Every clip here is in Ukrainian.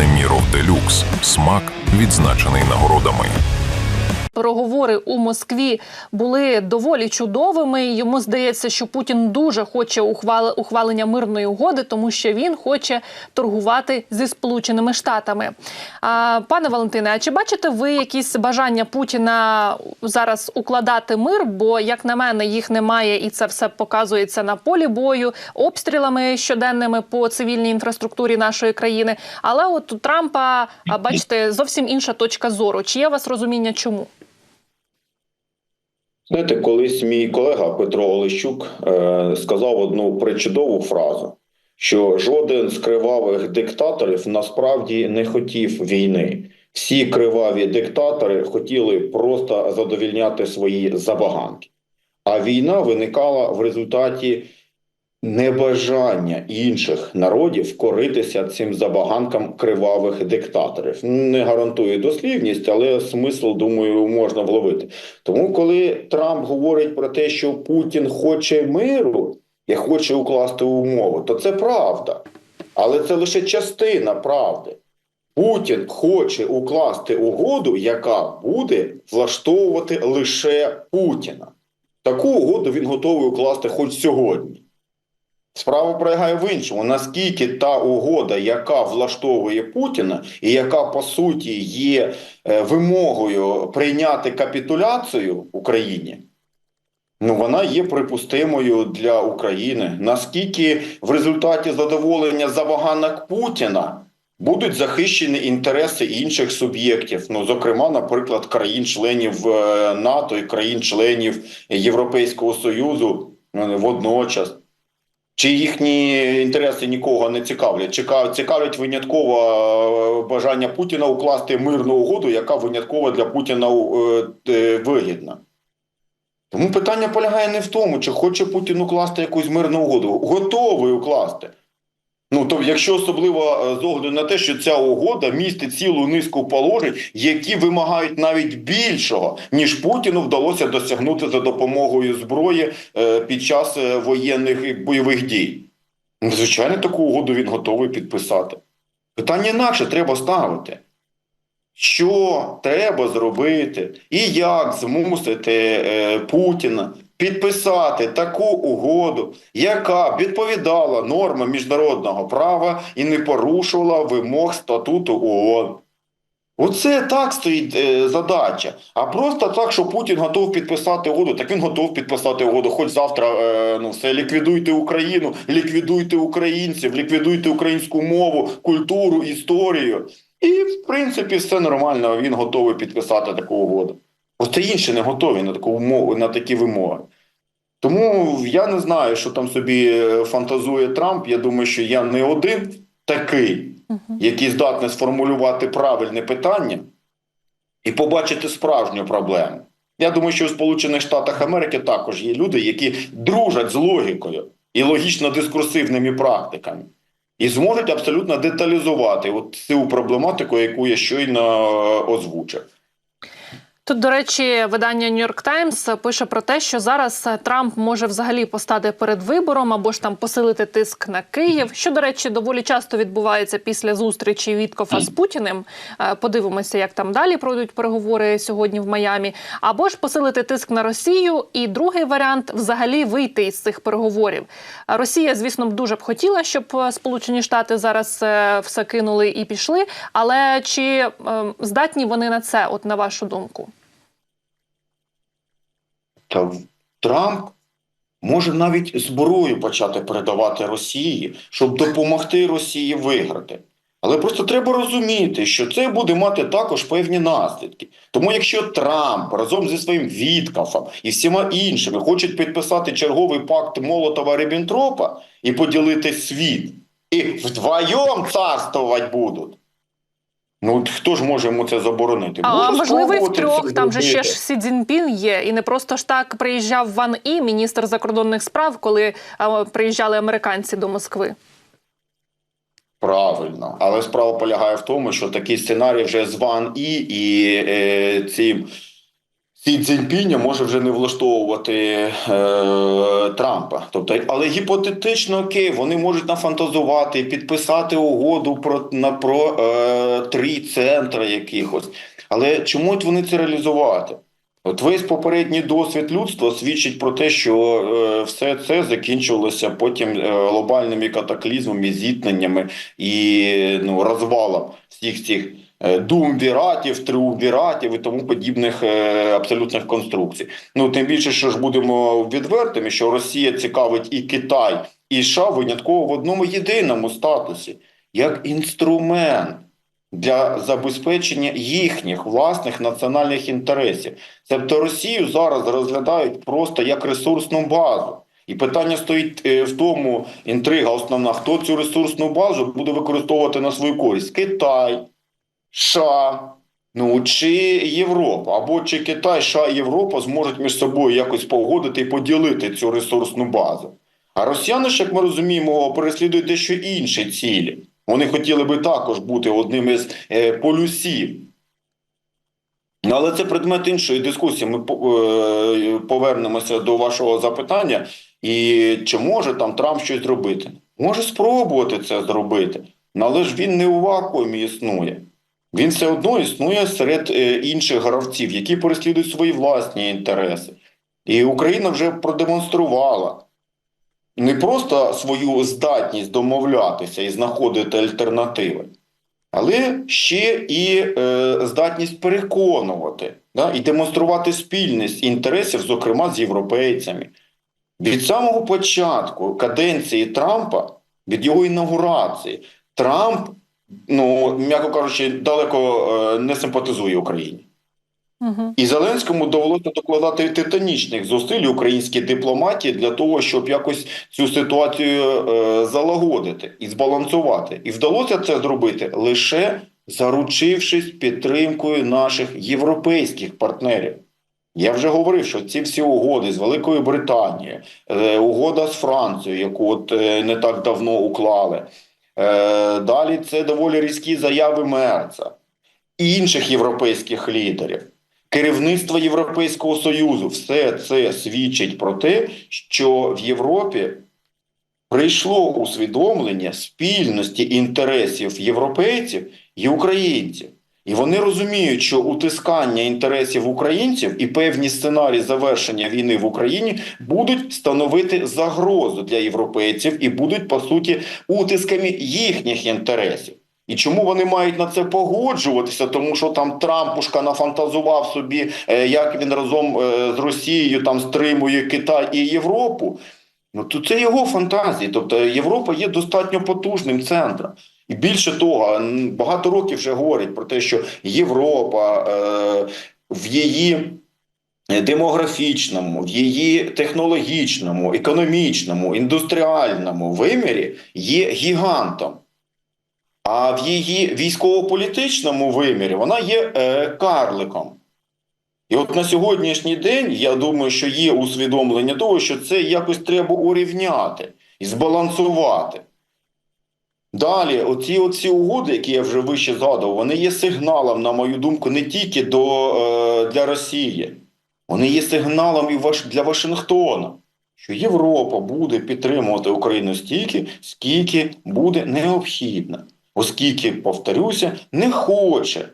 Неміров Делюкс. Смак відзначений нагородами. Переговори у Москві були доволі чудовими. Йому здається, що Путін дуже хоче ухвалення мирної угоди, тому що він хоче торгувати зі Сполученими Штатами. А, пане Валентине, а чи бачите ви якісь бажання Путіна зараз укладати мир? Бо, як на мене, їх немає, і це все показується на полі бою, обстрілами щоденними по цивільній інфраструктурі нашої країни. Але от у Трампа, бачите, зовсім інша точка зору. Чи є у вас розуміння, чому? Знаєте, колись мій колега Петро Олещук е, сказав одну причудову фразу, що жоден з кривавих диктаторів насправді не хотів війни. Всі криваві диктатори хотіли просто задовільняти свої забаганки. А війна виникала в результаті небажання інших народів коритися цим забаганкам кривавих диктаторів. Не гарантую дослівність, але смисл, думаю, можна вловити. Тому, коли Трамп говорить про те, що Путін хоче миру і хоче укласти умови, то це правда. Але це лише частина правди. Путін хоче укласти угоду, яка буде влаштовувати лише Путіна. Таку угоду він готовий укласти хоч сьогодні. Справа полягає в іншому, наскільки та угода, яка влаштовує Путіна, і яка по суті є е, вимогою прийняти капітуляцію Україні, ну вона є припустимою для України. Наскільки в результаті задоволення забаганок Путіна будуть захищені інтереси інших суб'єктів, ну зокрема, наприклад, країн-членів е, НАТО і країн-членів Європейського Союзу е, водночас. Чи їхні інтереси нікого не цікавлять? Цікавлять винятково е, бажання Путіна укласти мирну угоду, яка винятково для Путіна е, е, вигідна? Тому питання полягає не в тому, чи хоче Путін укласти якусь мирну угоду. Готовий укласти. Ну, то якщо особливо е, з огляду на те, що ця угода містить цілу низку положень, які вимагають навіть більшого, ніж Путіну вдалося досягнути за допомогою зброї е, під час е, воєнних бойових дій. Ну, Звичайно, таку угоду він готовий підписати. Питання інакше треба ставити. Що треба зробити і як змусити Путіна підписати таку угоду, яка відповідала нормам міжнародного права і не порушувала вимог статуту ООН. Оце так стоїть е, задача. А просто так, що Путін готов підписати угоду, так він готов підписати угоду. Хоч завтра е, ну все ліквідуйте Україну, ліквідуйте українців, ліквідуйте українську мову, культуру, історію. І в принципі все нормально. Він готовий підписати таку угоду. Оце інші не готові на таку умову, на такі вимоги. Тому я не знаю, що там собі е, фантазує Трамп. Я думаю, що я не один такий, який здатний сформулювати правильне питання і побачити справжню проблему. Я думаю, що у Сполучених Штатах Америки також є люди, які дружать з логікою і логічно-дискурсивними практиками, і зможуть абсолютно деталізувати от цю проблематику, яку я щойно е, озвучив. Тут, до речі, видання New York Times пише про те, що зараз Трамп може взагалі постати перед вибором або ж там посилити тиск на Київ, що, до речі, доволі часто відбувається після зустрічі Віткофа з Путіним. Е, Подивимося, як там далі пройдуть переговори сьогодні в Майамі, або ж посилити тиск на Росію. І другий варіант взагалі вийти із цих переговорів. Росія, звісно, дуже б хотіла, щоб е, Сполучені Штати зараз е, все кинули і пішли. Але чи здатні вони на це, от на вашу думку? Та Трамп може навіть зброю почати передавати Росії, щоб допомогти Росії виграти. Але просто треба розуміти, що це буде мати також певні наслідки. Тому якщо Трамп разом зі своїм Віткафом і всіма іншими хочуть підписати черговий пакт Молотова Ріббентропа і поділити світ, і вдвоєм царствувати будуть. Ну от хто ж може йому це заборонити? А Може можливо, і в трьох там же ще ж Сі Цзіньпін є, і не просто ж так приїжджав Ван І, міністр закордонних справ, коли а, приїжджали американці до Москви. Правильно, але справа полягає в тому, що такий сценарій вже з Ван І і е, цим Сі Цзіньпіня може вже не влаштовувати е, Трампа. Тобто, але гіпотетично окей, вони можуть нафантазувати, підписати угоду про на про е, три центри якихось. Але чому вони це реалізувати? От весь попередній досвід людства свідчить про те, що е, все це закінчувалося потім е, глобальними катаклізмами, зіткненнями і ну, розвалом всіх цих е, думвіратів, триумвіратів і тому подібних е, абсолютних конструкцій. Ну тим більше, що ж будемо відвертими, що Росія цікавить і Китай, і США винятково в одному єдиному статусі як інструмент для забезпечення їхніх власних національних інтересів. Тобто Росію зараз розглядають просто як ресурсну базу. І питання стоїть е, в тому, інтрига основна, хто цю ресурсну базу буде використовувати на свою користь: Китай, США, ну чи Європа, або чи Китай, США і Європа зможуть між собою якось погодити і поділити цю ресурсну базу. А росіяни ж, як ми розуміємо, переслідують дещо інші цілі. Вони хотіли би також бути одним із е, полюсів. Але це предмет іншої дискусії. Ми е, повернемося до вашого запитання. І чи може там Трамп щось зробити? Може спробувати це зробити, але ж він не у вакуумі існує. Він все одно існує серед е, інших гравців, які переслідують свої власні інтереси. І Україна вже продемонструвала не просто свою здатність домовлятися і знаходити альтернативи, але ще і е, здатність переконувати да, і демонструвати спільність інтересів, зокрема з європейцями. Від самого початку каденції Трампа, від його інаугурації, Трамп, ну м'яко кажучи, далеко е, не симпатизує Україні. Угу. І Зеленському довелося докладати титанічних зусиль українській дипломатії для того, щоб якось цю ситуацію е, залагодити і збалансувати. І вдалося це зробити лише заручившись підтримкою наших європейських партнерів. Я вже говорив, що ці всі угоди з Великою Британією, е, угода з Францією, яку от е, не так давно уклали. Е, далі це доволі різкі заяви Мерца і інших європейських лідерів. Керівництво Європейського Союзу все це свідчить про те, що в Європі прийшло усвідомлення спільності інтересів європейців і українців. І вони розуміють, що утискання інтересів українців і певні сценарії завершення війни в Україні будуть становити загрозу для європейців і будуть по суті утисками їхніх інтересів. І чому вони мають на це погоджуватися? Тому що там Трампушка нафантазував собі, е, як він разом е, з Росією там стримує Китай і Європу. Ну то це його фантазії. Тобто Європа є достатньо потужним центром. І більше того, багато років вже говорять про те, що Європа е, в її демографічному, в її технологічному, економічному, індустріальному вимірі є гігантом. А в її військово-політичному вимірі вона є е, карликом. І от на сьогоднішній день я думаю, що є усвідомлення того, що це якось треба урівняти і збалансувати. Далі, оці оці угоди, які я вже вище згадував, вони є сигналом, на мою думку, не тільки до, е, для Росії, вони є сигналом і для Вашингтона, що Європа буде підтримувати Україну стільки, скільки буде необхідно, оскільки, повторюся, не хоче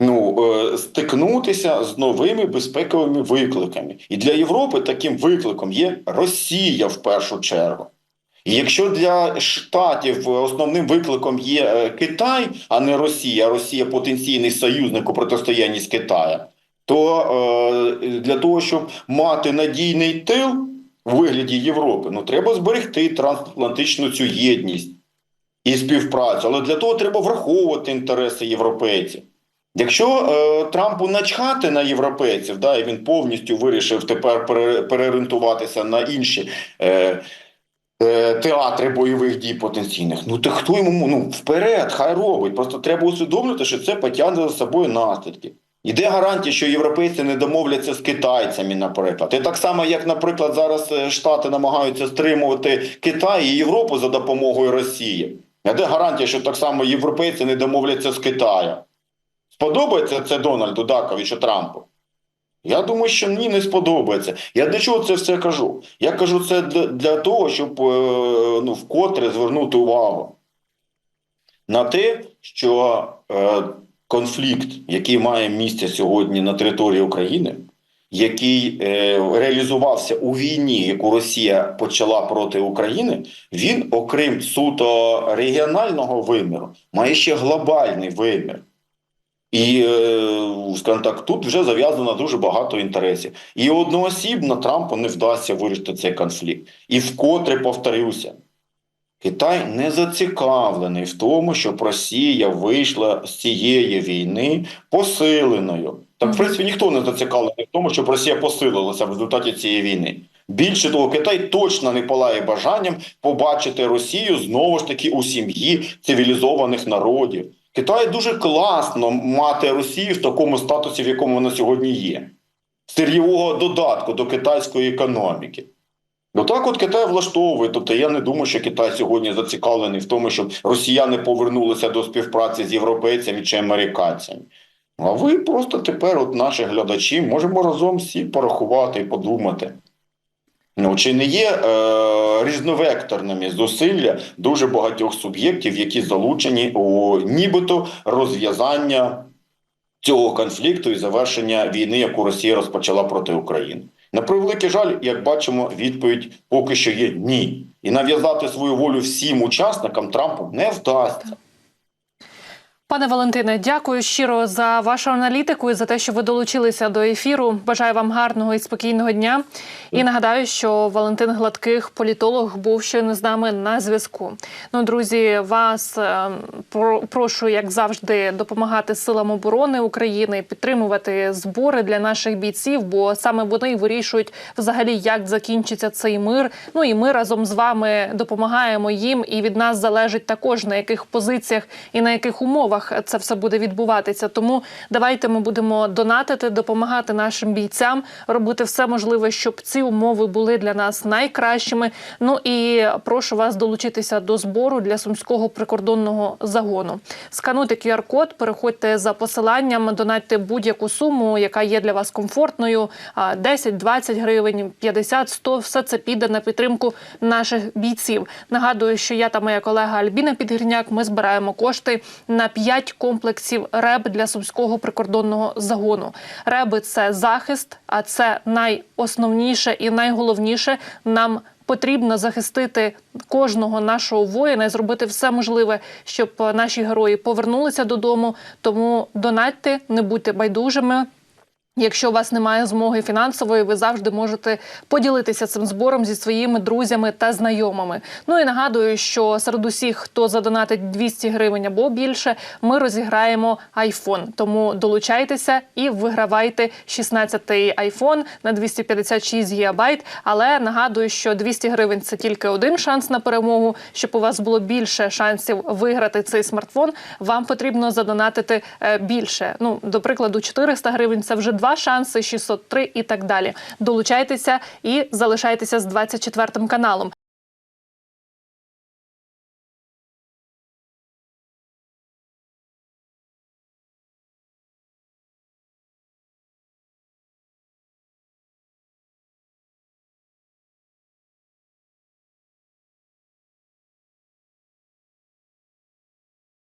ну, е, стикнутися з новими безпековими викликами. І для Європи таким викликом є Росія в першу чергу. Якщо для штатів основним викликом є е, Китай, а не Росія, Росія потенційний союзник у протистоянні з Китаєм, то е, для того, щоб мати надійний тил у вигляді Європи, ну треба зберегти трансатлантичну цю єдність і співпрацю. Але для того треба враховувати інтереси європейців. Якщо е, Трампу начхати на європейців, да, і він повністю вирішив тепер пере, переорієнтуватися на інші е, театри бойових дій потенційних, ну то хто йому ну вперед, хай робить. Просто треба усвідомлювати, що це потягне за собою наслідки. Іде гарантія, що європейці не домовляться з китайцями, наприклад. І так само, як, наприклад, зараз е, Штати намагаються стримувати Китай і Європу за допомогою Росії. А де гарантія, що так само європейці не домовляться з Китаєм? Сподобається це Дональду Даковичу Трампу? Я думаю, що ні, не сподобається. Я для чого це все кажу? Я кажу це для, для того, щоб е, ну, вкотре звернути увагу на те, що е, конфлікт, який має місце сьогодні на території України, який е, реалізувався у війні, яку Росія почала проти України, він, окрім суто регіонального виміру, має ще глобальний вимір. І, е, скажімо так, тут вже зав'язано дуже багато інтересів. І одноосібно Трампу не вдасться вирішити цей конфлікт. І вкотре повторюся, Китай не зацікавлений в тому, щоб Росія вийшла з цієї війни посиленою. Так, в принципі, ніхто не зацікавлений в тому, щоб Росія посилилася в результаті цієї війни. Більше того, Китай точно не палає бажанням побачити Росію знову ж таки у сім'ї цивілізованих народів. Китаю дуже класно мати Росію в такому статусі, в якому вона сьогодні є, сир'євого додатку до китайської економіки. Ну так от Китай влаштовує. Тобто я не думаю, що Китай сьогодні зацікавлений в тому, щоб росіяни повернулися до співпраці з європейцями чи американцями. А ви просто тепер, от наші глядачі, можемо разом всі порахувати і подумати. Ну, чи не є е, різновекторними зусилля дуже багатьох суб'єктів, які залучені у нібито розв'язання цього конфлікту і завершення війни, яку Росія розпочала проти України? На превеликий жаль, як бачимо, відповідь поки що є ні. І нав'язати свою волю всім учасникам Трампу не вдасться. Пане Валентине, дякую щиро за вашу аналітику і за те, що ви долучилися до ефіру. Бажаю вам гарного і спокійного дня. І нагадаю, що Валентин Гладких, політолог, був щойно з нами на зв'язку. Ну, друзі, вас е, прошу, як завжди, допомагати силам оборони України, підтримувати збори для наших бійців, бо саме вони вирішують взагалі, як закінчиться цей мир. Ну і ми разом з вами допомагаємо їм, і від нас залежить також на яких позиціях і на яких умовах це все буде відбуватися. Тому давайте ми будемо донатити, допомагати нашим бійцям, робити все можливе, щоб ці умови були для нас найкращими. Ну і прошу вас долучитися до збору для сумського прикордонного загону. Скануйте QR-код, переходьте за посиланням, донатьте будь-яку суму, яка є для вас комфортною. а, 10, 20 гривень, 50, 100, все це піде на підтримку наших бійців. Нагадую, що я та моя колега Альбіна Підгірняк. Ми збираємо кошти на 5 комплексів РЕБ для сумського прикордонного загону. Реби це захист, а це найосновніше і найголовніше нам. Потрібно захистити кожного нашого воїна і зробити все можливе, щоб наші герої повернулися додому. Тому донатьте, не будьте байдужими. Якщо у вас немає змоги фінансової, ви завжди можете поділитися цим збором зі своїми друзями та знайомими. Ну і нагадую, що серед усіх, хто задонатить 200 гривень або більше, ми розіграємо iPhone. Тому долучайтеся і вигравайте 16-й iPhone на 256 гігабайт. Але нагадую, що 200 гривень це тільки один шанс на перемогу. Щоб у вас було більше шансів виграти цей смартфон, вам потрібно задонатити е, більше. Ну, до прикладу, 400 гривень це вже два шанси, 603 і так далі. Долучайтеся і залишайтеся з 24 каналом.